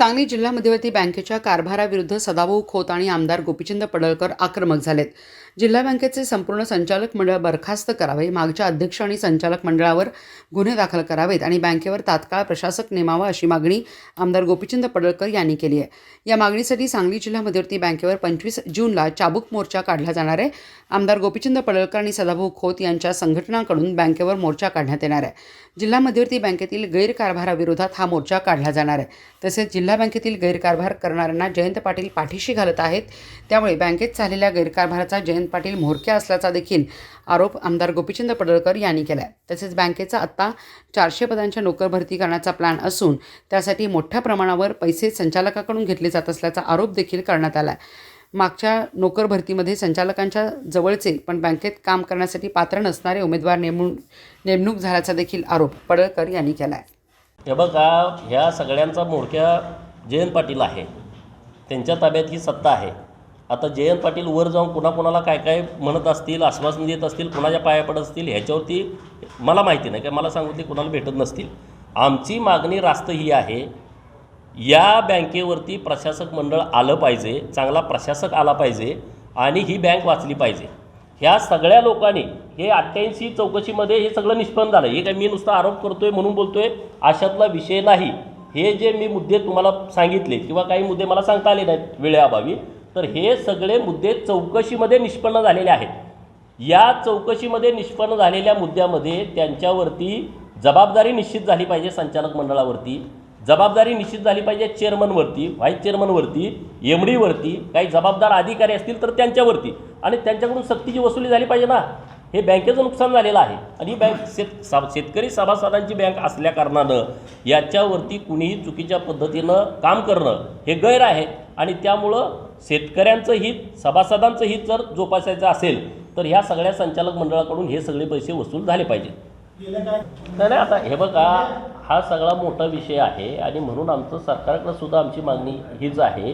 सांगली जिल्हा मध्यवर्ती बँकेच्या कारभाराविरुद्ध सदाभाऊ खोत आणि आमदार गोपीचंद पडळकर आक्रमक झालेत. जिल्हा बँकेचे संपूर्ण संचालक मंडळ बरखास्त करावे मागच्या अध्यक्ष आणि संचालक मंडळावर गुन्हे दाखल करावेत आणि बँकेवर तात्काळ प्रशासक नेमावा अशी मागणी आमदार गोपीचंद पडळकर यांनी केली आहे. या मागणीसाठी सांगली जिल्हा मध्यवर्ती बँकेवर पंचवीस जूनला चाबूक मोर्चा काढला जाणार आहे. आमदार गोपीचंद पडळकर आणि सदाभाऊ खोत यांच्या संघटनांकडून बँकेवर मोर्चा काढण्यात येणार आहे. जिल्हा मध्यवर्ती बँकेतील गैरकारभाराविरोधात हा मोर्चा काढला जाणार आहे. तसेच जिल्हा बँकेतील गैरकारभार करणाऱ्यांना जयंत पाटील पाठीशी घालत आहेत. त्यामुळे बँकेत झालेल्या गैरकारभाराचा जयंत पाटील म्होरक्या असल्याचा देखील आरोप आमदार गोपीचंद पडळकर यांनी केला आहे तसेच बँकेचा आत्ता चारशे पदांच्या नोकर भरती करण्याचा प्लॅन असून त्यासाठी मोठ्या प्रमाणावर पैसे संचालकाकडून घेतले जात असल्याचा आरोप देखील करण्यात आला आहे मागच्या नोकर भरतीमध्ये संचालकांच्या जवळचे पण बँकेत काम करण्यासाठी पात्र नसणारे उमेदवार नेमून नेमणूक झाल्याचा देखील आरोप पडळकर यांनी केला आहे हे बघा ह्या सगळ्यांचा मोडक्या जयंत पाटील आहे. त्यांच्या ताब्यात ही सत्ता आहे. आता जयंत पाटील वर जाऊन कुणाकुणाला काय काय म्हणत असतील आश्वासन देत असतील कुणाच्या पाया पडत असतील ह्याच्यावरती मला माहिती नाही काय मला सांगू ते कुणाला भेटत नसतील. आमची मागणी रास्त ही आहे या बँकेवरती प्रशासक मंडळ आलं पाहिजे चांगला प्रशासक आला पाहिजे आणि ही बँक वाचली पाहिजे. ह्या सगळ्या लोकांनी हे अठ्ठ्याऐंशी चौकशीमध्ये हे सगळं निष्पन्न झालं. हे काय मी नुसता आरोप करतोय म्हणून बोलतोय? अशातला विषय नाही. हे जे मी मुद्दे तुम्हाला सांगितले किंवा काही मुद्दे मला सांगता आले नाहीत वेळेअभावी तर हे सगळे मुद्दे चौकशीमध्ये निष्पन्न झालेले आहेत. या चौकशीमध्ये निष्पन्न झालेल्या मुद्द्यामध्ये त्यांच्यावरती जबाबदारी निश्चित झाली पाहिजे संचालक मंडळावरती. जबाबदारी निश्चित झाली पाहिजे चेअरमनवरती व्हाईस चेअरमनवरती एम डीवरती काही जबाबदार अधिकारी असतील तर त्यांच्यावरती. आणि त्यांच्याकडून सक्तीची वसुली झाली पाहिजे ना. हे बँकेचं नुकसान झालेलं आहे. आणि ही बँक शेत सा शेतकरी सभासदांची बँक असल्या कारणानं याच्यावरती कुणीही चुकीच्या पद्धतीनं काम करणं हे गैर आहे. आणि त्यामुळं शेतकऱ्यांचं हित सभासदांचं हित जर जोपासायचं असेल तर ह्या सगळ्या संचालक मंडळाकडून हे सगळे पैसे वसूल झाले पाहिजेत. नाही नाही आता हे बघा हा सगळा मोठा विषय आहे आणि म्हणून आमचं सरकारकडं सुद्धा आमची मागणी हीच आहे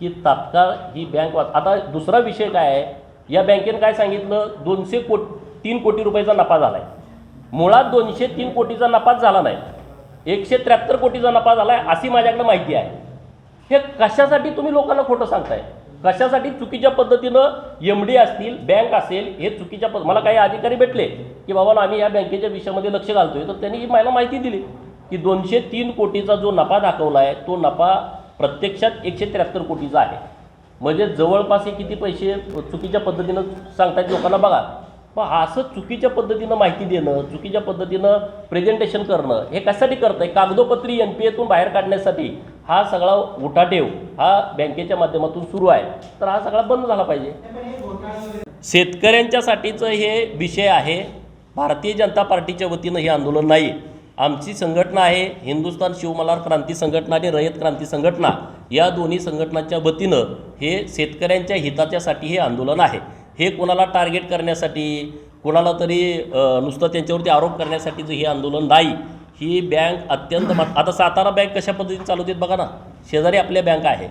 की तात्काळ ही बँक वाच आता दुसरा विषय काय आहे? या बँकेनं काय सांगितलं? दोनशे कोट तीन कोटी रुपयाचा नफा झाला आहे मुळात दोनशे तीन कोटीचा नफाच झाला नाही. एकशे त्र्याहत्तर कोटीचा नफा झाला आहे अशी माझ्याकडे माहिती आहे. हे कशासाठी तुम्ही लोकांना खोटं सांगताय? कशासाठी चुकीच्या पद्धतीनं एम डी असतील बँक असेल हे चुकीच्या पद्ध मला काही अधिकारी भेटले की बाबा आम्ही या बँकेच्या विषयामध्ये लक्ष घालतोय. तर त्यांनी ही मला माहिती दिली की दोनशे तीन कोटीचा जो नफा दाखवला आहे तो नफा प्रत्यक्षात एकशे त्र्याहत्तर कोटीचा आहे. म्हणजे जवळपास हे किती पैसे चुकीच्या पद्धतीनं सांगतायत लोकांना बघा. मग असं चुकीच्या पद्धतीनं माहिती देणं चुकीच्या पद्धतीनं प्रेझेंटेशन करणं हे कशासाठी करतं आहे कागदोपत्री एन पी एतून बाहेर काढण्यासाठी. हा सगळा उठाठेव हा बँकेच्या माध्यमातून सुरू आहे. तर हा सगळा बंद झाला पाहिजे. शेतकऱ्यांच्यासाठीचं हे विषय आहे. भारतीय जनता पार्टीच्या वतीनं हे आंदोलन नाही. आमची संघटना आहे हिंदुस्थान शिवमल्हार क्रांती संघटना आणि रयत क्रांती संघटना. या दोन्ही संघटनांच्या वतीनं हे शेतकऱ्यांच्या हिताच्यासाठी हे आंदोलन आहे. हे कोणाला टार्गेट करण्यासाठी कोणाला तरी नुसतं त्यांच्यावरती आरोप करण्यासाठीचं हे आंदोलन नाही. ही बँक अत्यंत म आता सातारा बँक कशा पद्धतीने चालवते बघा ना. शेजारी आपल्या बँक आहे.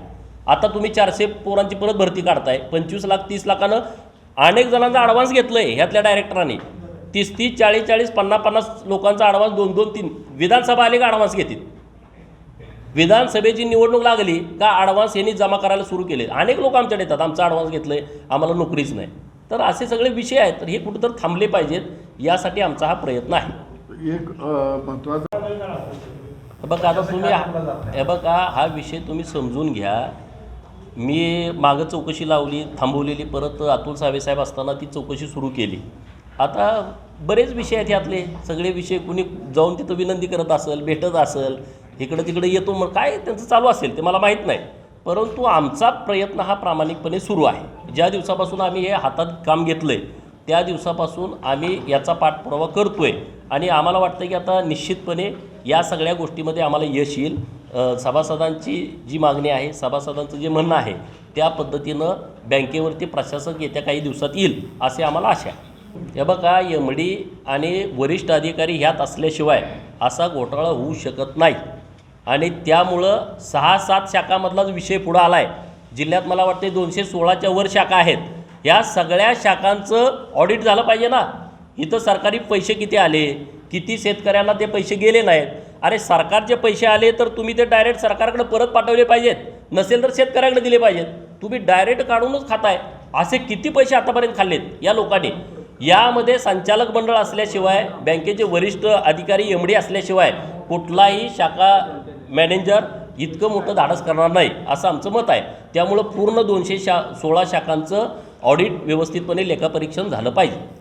आता तुम्ही चारशे पोरांची परत भरती काढताय. पंचवीस लाख तीस लाखानं अनेक जणांचा ॲडव्हान्स घेतलं आहे ह्यातल्या डायरेक्टरांनी तीस तीस चाळीस चाळीस पन्नास पन्नास लोकांचा ॲडव्हान्स दोन दोन तीन. विधानसभा आली का ॲडव्हान्स घेतील? विधानसभेची निवडणूक लागली का ॲडव्हान्स यांनी जमा करायला सुरू केले? अनेक लोक आमच्याकडे येतात. आमचा ॲडव्हान्स घेतलं आहे आम्हाला नोकरीच नाही. तर असे सगळे विषय आहेत. तर हे कुठंतर थांबले पाहिजेत. यासाठी आमचा हा प्रयत्न आहे. एक महत्त्वाचा बघा आता तुम्ही हे बघा हा विषय तुम्ही समजून घ्या. मी मागं चौकशी लावली थांबवलेली परत अतुल साहेब असताना ती चौकशी सुरू केली. आता बरेच विषय आहेत यातले. सगळे विषय कुणी जाऊन तिथं विनंती करत असेल भेटत असेल इकडं तिकडे येतो मग काय त्यांचं चालू असेल ते मला माहीत नाही. परंतु आमचा प्रयत्न हा प्रामाणिकपणे सुरू आहे. ज्या दिवसापासून आम्ही हे हातात काम घेतलं आहे त्या दिवसापासून आम्ही याचा पाठपुरावा करतो आहे आणि आम्हाला वाटतं की आता निश्चितपणे या सगळ्या गोष्टीमध्ये आम्हाला यश येईल. सभासदांची जी मागणी आहे सभासदांचं जे म्हणणं आहे त्या पद्धतीनं बँकेवरती प्रशासक येत्या काही दिवसात येईल असे आम्हाला आशा आहे. हे बघा एम डी आणि वरिष्ठ अधिकारी ह्यात असल्याशिवाय असा घोटाळा होऊ शकत नाही. आणि त्यामुळं सहा सात शाखामधलाच विषय पुढं आला आहे जिल्ह्यात मला वाटते दोनशे सोळाच्या वर शाखा आहेत. या सगळ्या शाखांचं ऑडिट झालं पाहिजे ना. इथं सरकारी पैसे किती आले? किती शेतकऱ्यांना ते पैसे गेले नाहीत? अरे सरकारचे पैसे आले तर तुम्ही ते डायरेक्ट सरकारकडे परत पाठवले पाहिजेत. नसेल तर शेतकऱ्याकडे दिले पाहिजेत. तुम्ही डायरेक्ट काढूनच खाताय. असे किती पैसे आतापर्यंत खाल्लेत? या लोकांनी. यामध्ये संचालक मंडळ असल्याशिवाय बँकेचे वरिष्ठ अधिकारी एम डी असल्याशिवाय कुठलाही शाखा मॅनेजर इतकं मोठं धाडस करणार नाही असं आमचं मत आहे. त्यामुळं पूर्ण दोनशे शा सोळा शाखांचं ऑडिट व्यवस्थितपणे लेखापरीक्षण झालं पाहिजे.